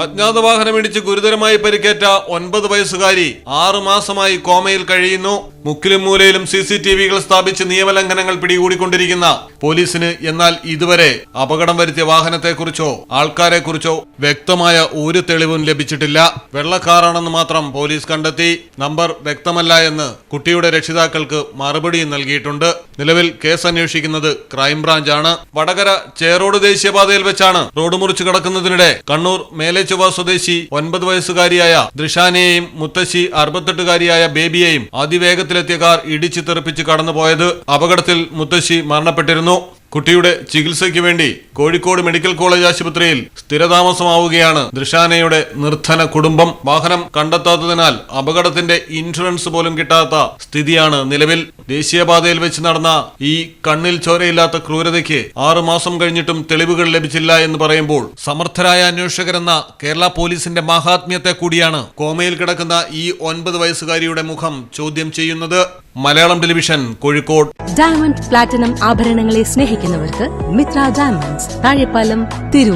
അജ്ഞാത വാഹനമിടിച്ച് ഗുരുതരമായി പരിക്കേറ്റ ഒൻപത് വയസ്സുകാരി ആറു മാസമായി കോമയിൽ കഴിയുന്നു. മുക്കിലും മൂലയിലും സി സി ടി വികൾ സ്ഥാപിച്ച് നിയമലംഘനങ്ങൾ പിടികൂടിക്കൊണ്ടിരിക്കുന്ന പോലീസിന് എന്നാൽ ഇതുവരെ അപകടം വരുത്തിയ വാഹനത്തെക്കുറിച്ചോ ആൾക്കാരെക്കുറിച്ചോ വ്യക്തമായ ഒരു തെളിവും ലഭിച്ചിട്ടില്ല. വെള്ളക്കാറാണെന്ന് മാത്രം പോലീസ് കണ്ടെത്തി. നമ്പർ വ്യക്തമല്ല എന്ന് കുട്ടിയുടെ രക്ഷിതാക്കൾക്ക് മറുപടിയും നൽകിയിട്ടുണ്ട്. നിലവിൽ കേസ് അന്വേഷിക്കുന്നത് ക്രൈംബ്രാഞ്ചാണ്. വടകര ചേറോട് ദേശീയപാതയിൽ വെച്ചാണ് റോഡ് മുറിച്ച് കടക്കുന്നതിനിടെ കണ്ണൂർ മേലേച്ചുവ സ്വദേശി ഒൻപത് വയസ്സുകാരിയായ ദൃഷാനെയും മുത്തശ്ശി അറുപത്തെട്ടുകാരിയായ ബേബിയെയും അതിവേഗത്തിലെത്തിയ കാർ ഇടിച്ചു തെറിപ്പിച്ച് കടന്നുപോയത് അപകടത്തിൽ മുത്തശ്ശി മരണപ്പെട്ടിരുന്നു. കുട്ടിയുടെ ചികിത്സയ്ക്ക് വേണ്ടി കോഴിക്കോട് മെഡിക്കൽ കോളേജ് ആശുപത്രിയിൽ സ്ഥിരതാമസമാവുകയാണ് ദൃശാനയുടെ നിർധന കുടുംബം. വാഹനം കണ്ടെത്താത്തതിനാൽ അപകടത്തിന്റെ ഇൻഷുറൻസ് പോലും കിട്ടാത്ത സ്ഥിതിയാണ് നിലവിൽ. ദേശീയപാതയിൽ വെച്ച് നടന്ന ഈ കണ്ണിൽ ചോരയില്ലാത്ത ക്രൂരതയ്ക്ക് ആറു മാസം കഴിഞ്ഞിട്ടും തെളിവുകൾ ലഭിച്ചില്ല എന്ന് പറയുമ്പോൾ സമർത്ഥരായ അന്വേഷകരെന്ന കേരള പോലീസിന്റെ മഹാത്മ്യത്തെ കൂടിയാണ് കോമയിൽ കിടക്കുന്ന ഈ ഒൻപത് വയസ്സുകാരിയുടെ മുഖം ചോദ്യം ചെയ്യുന്നത്. Malayalam television Kozhikode. Diamond platinum ആഭരണങ്ങളെ സ്നേഹിക്കുന്നവർക്ക് മിത്ര ഡയമണ്ട്സ് താഴെപ്പാലം തിരൂർ.